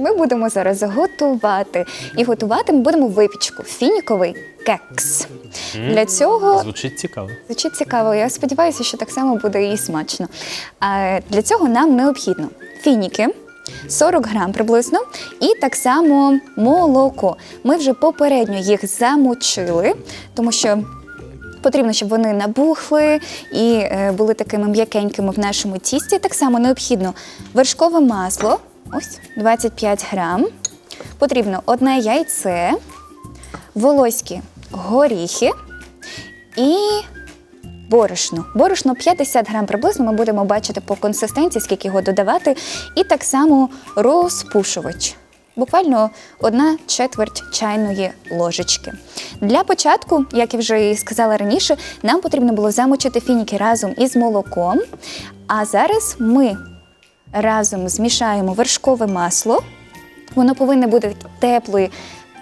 Ми будемо зараз готувати. І готувати ми будемо випічку фініковий кекс. Для цього Звучить цікаво. звучить цікаво. Я сподіваюся, що так само буде і смачно. А для цього нам необхідно фініки. 40 грам приблизно, і так само молоко. Ми вже попередньо їх замочили, тому що Потрібно, щоб вони набухли і е, були такими м'якенькими в нашому тісті. Так само необхідно вершкове масло, ось 25 грам. Потрібно одне яйце, волоські горіхи і борошно. Борошно 50 грам приблизно. Ми будемо бачити по консистенції, скільки його додавати. І так само розпушувач. Буквально одна четверть чайної ложечки. Для початку, як я вже і сказала раніше, нам потрібно було замочити фініки разом із молоком. А зараз ми разом змішаємо вершкове масло. Воно повинно бути теплої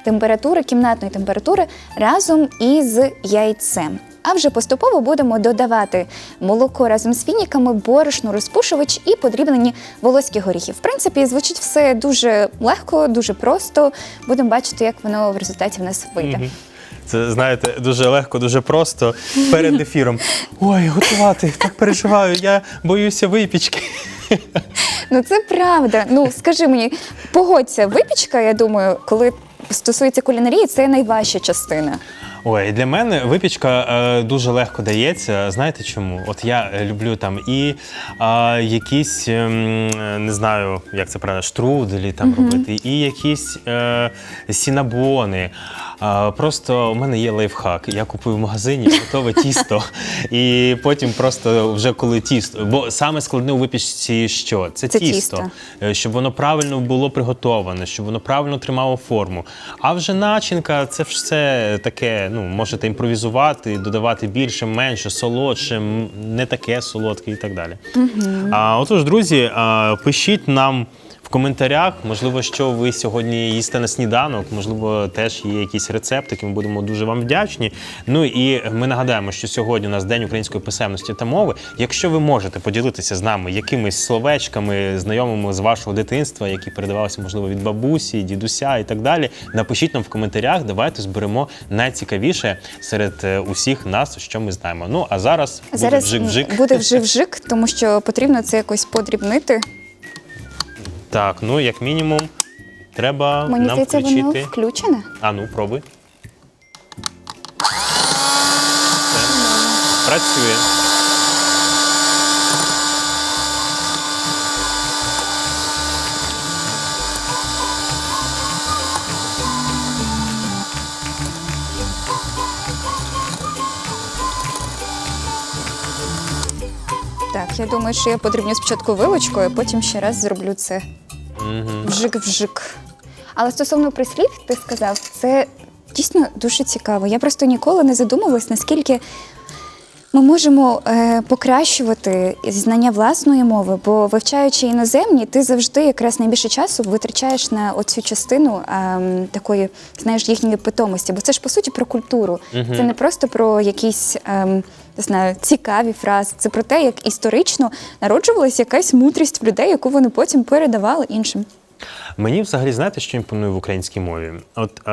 температури, кімнатної температури разом із яйцем. А вже поступово будемо додавати молоко разом з фініками, борошно, розпушувач і подрібнені волоські горіхи. В принципі, звучить все дуже легко, дуже просто. Будемо бачити, як воно в результаті в нас вийде. Це знаєте, дуже легко, дуже просто перед ефіром. Ой, готувати, так переживаю, я боюся випічки. Ну це правда. Ну скажи мені, погодься, випічка, я думаю, коли стосується кулінарії, це найважча частина. Ой, для мене випічка е, дуже легко дається. Знаєте чому? От я е, люблю там і е, якісь, ем, не знаю, як це правильно, штруделі там робити, і якісь е, сінабони. Е, просто у мене є лайфхак. Я купую в магазині готове тісто, і потім просто вже коли тісто. Бо саме складне у випічці що? Це, Це тісто. тісто. Е, щоб воно правильно було приготоване, щоб воно правильно тримало форму. А вже начинка це все таке. Ну можете імпровізувати, додавати більше, менше, солодше, не таке солодке і так далі. А отож, друзі, а, пишіть нам. Коментарях, можливо, що ви сьогодні їсте на сніданок, можливо, теж є якісь рецептики. Ми будемо дуже вам вдячні. Ну і ми нагадаємо, що сьогодні у нас день української писемності та мови. Якщо ви можете поділитися з нами якимись словечками, знайомими з вашого дитинства, які передавалися, можливо, від бабусі, дідуся і так далі. Напишіть нам в коментарях. Давайте зберемо найцікавіше серед е, усіх нас, що ми знаємо. Ну а зараз, Зараз буде вжик-вжик. буде вжик-вжик, тому що потрібно це якось подрібнити. Так, ну як мінімум, треба Мені нам здається, воно включити. включене. А ну, пробуй. Все. Працює. Я думаю, що я подрібню спочатку вилочкою, а потім ще раз зроблю це вжик-вжик. Але стосовно прислів, ти сказав, це дійсно дуже цікаво. Я просто ніколи не задумувалась, наскільки ми можемо е, покращувати знання власної мови, бо вивчаючи іноземні, ти завжди якраз найбільше часу витрачаєш на оцю частину ем, такої, знаєш, їхньої питомості. Бо це ж по суті про культуру. Це не просто про якісь. Ем, не знаю, цікаві фрази. Це про те, як історично народжувалася якась мудрість в людей, яку вони потім передавали іншим. Мені взагалі знаєте, що імпонує в українській мові? От, е,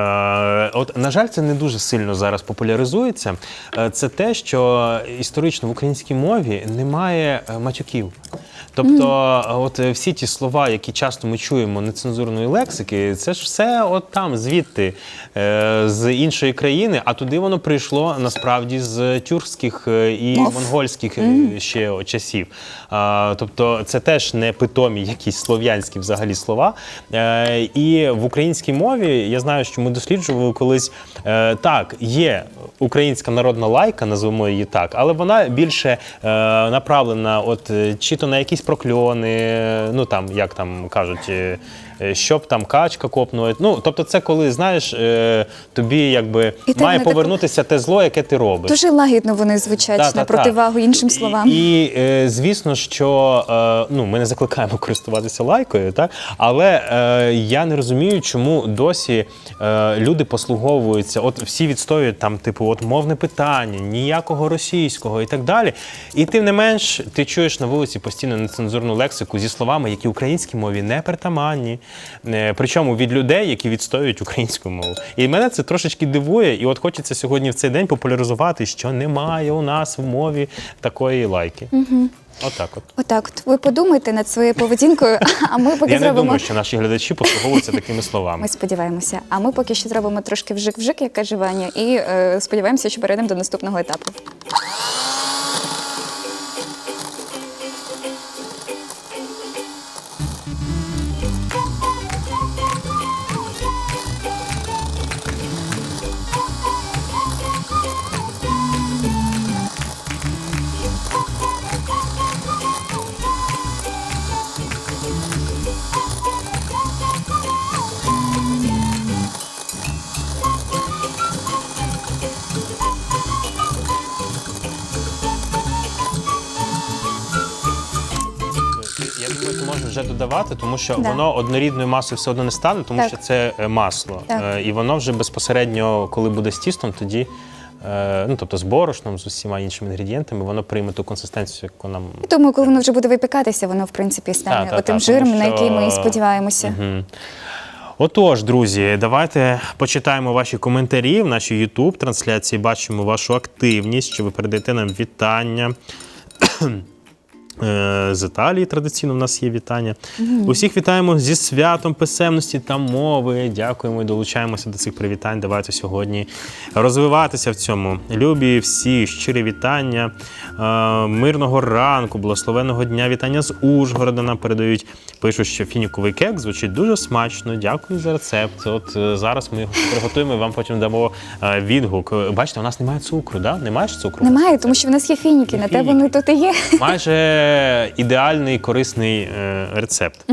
от на жаль, це не дуже сильно зараз популяризується. Е, це те, що історично в українській мові немає е, матюків. Тобто, е, от е, всі ті слова, які часто ми чуємо нецензурної лексики, це ж все от там, звідти, е, з іншої країни, а туди воно прийшло насправді з тюркських е, і Мов. монгольських е, ще часів. А, тобто це теж не питомі якісь слов'янські взагалі слова. Е, і в українській мові я знаю, що ми досліджували колись е, так, є українська народна лайка, назвемо її так, але вона більше е, направлена, от чи то на якісь прокльони, ну там як там кажуть. Е, Щоб там качка копнула. Ну, тобто, це коли знаєш, е, тобі якби І має повернутися те зло, яке ти робиш. Дуже лагідно вони звучать Та, на та, та. противагу іншим словам. І, і е, звісно, що ну, ми не закликаємо користуватися лайкою, так? але я не розумію, чому досі люди послуговуються. От всі відстоюють там, типу, от мовне питання, ніякого російського і так далі. І тим не менш, ти чуєш на вулиці постійно нецензурну лексику зі словами, які українській мові не притаманні. Е, Причому від людей, які відстоюють українську мову. І мене це трошечки дивує. І от хочеться сьогодні в цей день популяризувати, що немає у нас в мові такої лайки. Отак от. Отак, от ви подумайте над своєю поведінкою, а ми поки Я не думаю, що наші глядачі послуговуються такими словами. Ми сподіваємося. А ми поки що зробимо трошки вжик-вжик, як каже Ваня, і е, сподіваємося, що перейдемо до наступного етапу. Можна вже додавати, тому що Да. воно однорідною масою все одно не стане, тому Так. що це е, масло. Так. Е, І воно вже безпосередньо, коли буде з тістом, тоді. е, Ну, тобто з борошном, з усіма іншими інгредієнтами, воно прийме ту консистенцію, яку нам Тому, коли воно вже буде випікатися, воно в принципі стане Та, та, отим та, жиром, тому на який ми і сподіваємося. Отож, друзі, давайте почитаємо ваші коментарі в нашій youtube трансляції. Бачимо вашу активність, що ви передаєте нам вітання. Е, З Італії традиційно в нас є вітання. Усіх вітаємо зі святом писемності та мови. Дякуємо і долучаємося до цих привітань. Давайте сьогодні розвиватися в цьому. Любі всі, щирі вітання, е, мирного ранку, благословеного дня. Вітання з Ужгорода нам передають. Пишуть, що фініковий кек звучить дуже смачно. Дякую за рецепт. От е, зараз ми його приготуємо і вам потім дамо е, відгук. Бачите, у нас немає цукру, да? Немає ж цукру? Немає, тому що в нас є фініки, на те вони тут і є. Майже ідеальний корисний е, рецепт.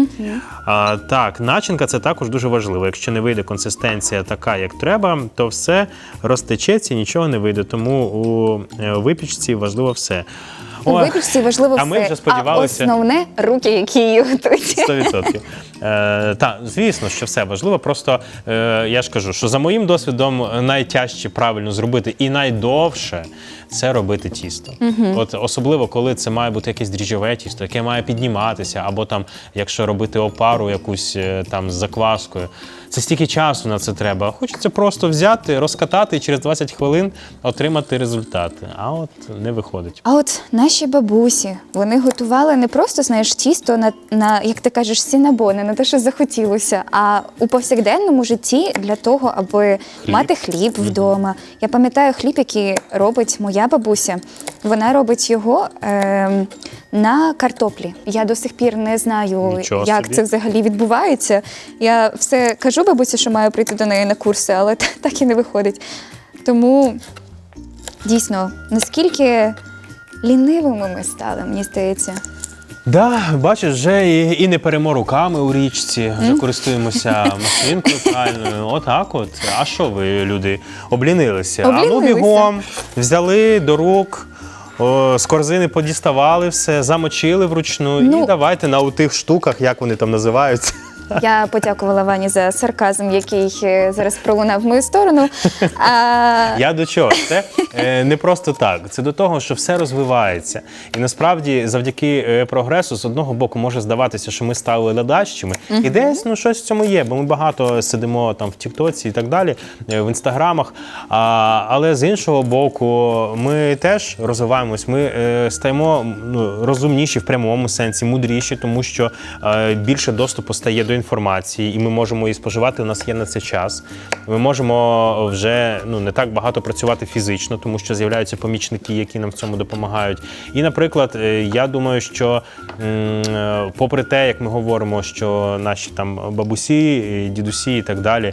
А, так, начинка це також дуже важливо. Якщо не вийде консистенція така, як треба, то все розтечеться і нічого не вийде. Тому у випічці важливо все. У випічці важливо а все. ми вже сподівалися- А основне руки, які її готують. 100%. Е, так, звісно, що все важливо. Просто е, я ж кажу, що за моїм досвідом найтяжче правильно зробити і найдовше це робити тісто. От особливо, коли це має бути якесь дріжджове тісто, яке має підніматися, або там, якщо робити опару якусь е, там з закваскою. Це стільки часу на це треба. Хочеться просто взяти, розкатати і через 20 хвилин отримати результати. А от не виходить. А от наші бабусі вони готували не просто знаєш тісто на, на як ти кажеш, сінабони, на те, що захотілося, а у повсякденному житті для того, аби мати хліб вдома. Я пам'ятаю хліб, який робить моя бабуся. Вона робить його ем, на картоплі. Я до сих пір не знаю, Нічого як собі. це взагалі відбувається. Я все кажу бабусі, що маю прийти до неї на курси, але так і не виходить. Тому дійсно, наскільки лінивими ми стали, мені здається. Да, бачиш, вже і, і не перемо руками у річці, вже користуємося машинкою правильною. Отак от. А що ви, люди, облінилися? А ну бігом, взяли до рук. О, з корзини подіставали все, замочили вручну Ну. і давайте на тих штуках, як вони там називаються. Я подякувала Вані за сарказм, який е, зараз пролунав в мою сторону. А, Я до чого? Це е, не просто так. Це до того, що все розвивається. І насправді, завдяки е, прогресу, з одного боку, може здаватися, що ми стали ледачими. І десь ну щось в цьому є, бо ми багато сидимо там в Тіктоці і так далі, е, в інстаграмах. А, але з іншого боку, ми теж розвиваємось. Ми е, стаємо ну, розумніші в прямому сенсі, мудріші, тому що е, більше доступу стає до інформації, і ми можемо її споживати. У нас є на це час. Ми можемо вже ну не так багато працювати фізично, тому що з'являються помічники, які нам в цьому допомагають. І, наприклад, е, я думаю, що е, попри те, як ми говоримо, що наші там бабусі, е, дідусі і так далі.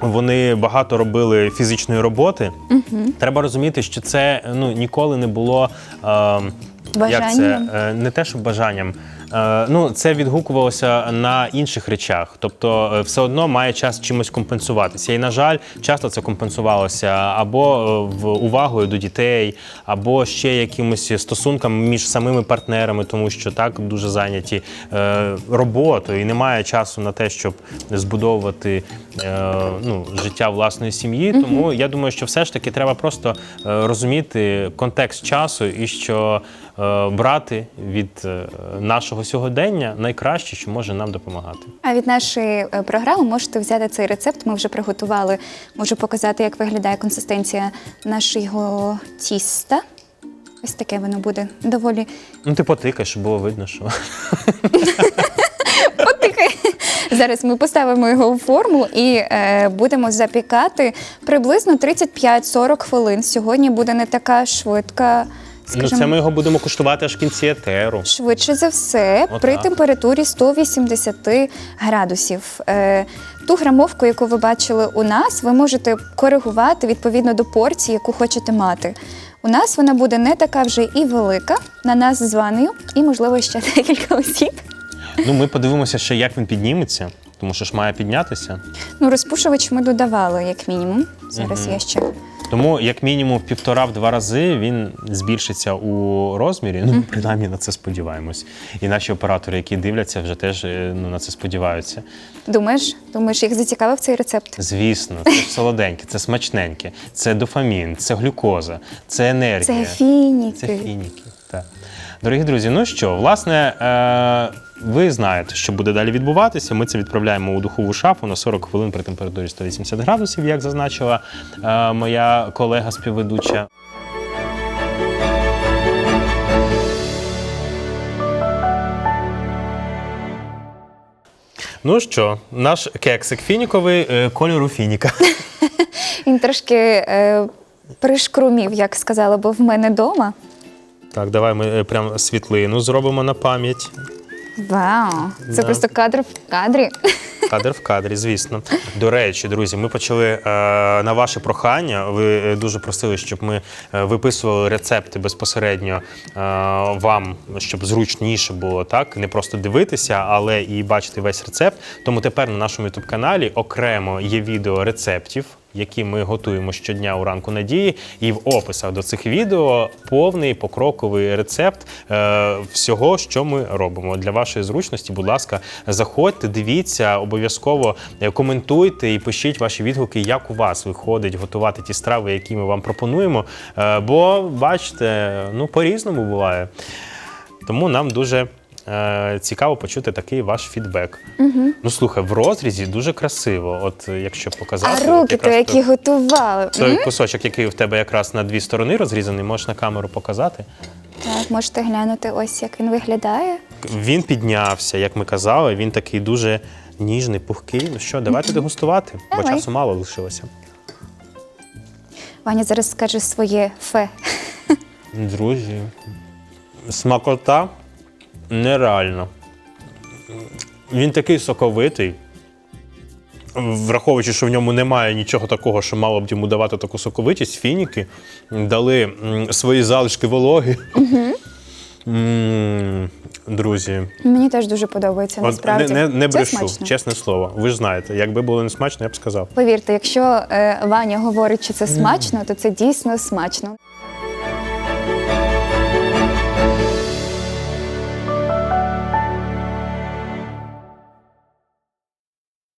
Вони багато робили фізичної роботи. Треба розуміти, що це ну ніколи не було е, як це Е, не те, що бажанням. Е, Ну, це відгукувалося на інших речах, тобто е, все одно має час чимось компенсуватися. І, на жаль, часто це компенсувалося або е, в увагою до дітей, або ще якимось стосунками між самими партнерами, тому що так дуже зайняті роботою і немає часу на те, щоб збудовувати ну, життя власної сім'ї. Тому я думаю, що все ж таки треба просто розуміти контекст часу і що брати від е, нашого сьогодення найкраще, що може нам допомагати. А від нашої е, програми можете взяти цей рецепт. Ми вже приготували. Можу показати, як виглядає консистенція нашого тіста. Ось таке воно буде доволі Ну, ти потикай, щоб було видно, що. Зараз ми поставимо його у форму і е, будемо запікати приблизно 35-40 хвилин. Сьогодні буде не така швидка, Ну, це ми його будемо куштувати аж в кінці етеру. Швидше за все, Отак. при температурі 180 градусів. Е, ту грамовку, яку ви бачили у нас, ви можете коригувати відповідно до порції, яку хочете мати. У нас вона буде не така вже і велика, на нас з ваною, і, можливо, ще декілька осіб. Ну, ми подивимося ще, як він підніметься, тому що ж має піднятися. Ну, розпушувач ми додавали, як мінімум. Зараз я ще. Тому, як мінімум, в півтора-два рази він збільшиться у розмірі. Ну, принаймні на це сподіваємось. І наші оператори, які дивляться, вже теж е, ну, на це сподіваються. Думаєш, думаєш, їх зацікавив цей рецепт? Звісно, це ж солоденьке, це смачненьке, це дофамін, це глюкоза, це енергія. Це фініки. Це фініки. Так. Дорогі друзі, ну що, власне, е, ви знаєте, що буде далі відбуватися. Ми це відправляємо у духову шафу на 40 хвилин при температурі 180 градусів, як зазначила е, моя колега співведуча. Ну що, наш кексик фініковий е, кольору фініка. Він трошки е, пришкрумів, як сказала, бо в мене вдома. Так, давай ми е, прям світлину зробимо на пам'ять. Вау! Це Да. просто кадр в кадрі. Кадр в кадрі, звісно. До речі, друзі, ми почали е, на ваше прохання. Ви е, дуже просили, щоб ми е, виписували рецепти безпосередньо е, вам, щоб зручніше було так, не просто дивитися, але і бачити весь рецепт. Тому тепер на нашому youtube каналі окремо є відео рецептів. Які ми готуємо щодня у ранку надії, і в описах до цих відео повний покроковий рецепт е, всього, що ми робимо. Для вашої зручності, будь ласка, заходьте, дивіться, обов'язково е, коментуйте і пишіть ваші відгуки, як у вас виходить готувати ті страви, які ми вам пропонуємо. Е, бо бачите, ну по-різному буває. Тому нам дуже е, цікаво почути такий ваш фідбек. Угу. Ну слухай, в розрізі дуже красиво. От е, якщо показати, А от руки то якраз які готували. той М? кусочок, який в тебе якраз на дві сторони розрізаний, можеш на камеру показати. Так, можете глянути ось як він виглядає. Він піднявся, як ми казали, він такий дуже ніжний, пухкий. Ну що, давайте дегустувати, бо Давай. часу мало лишилося. Ваня зараз скаже своє фе. Друзі, смакота нереальна. Він такий соковитий. Враховуючи, що в ньому немає нічого такого, що мало б йому давати таку соковитість, фініки дали свої залишки вологи. М, Друзі, Мені теж дуже подобається от насправді. не, не, не Це брешу, смачно. чесне слово. Ви ж знаєте, якби було не смачно, я б сказав. Повірте, якщо е, Ваня говорить, що це смачно, то це дійсно смачно.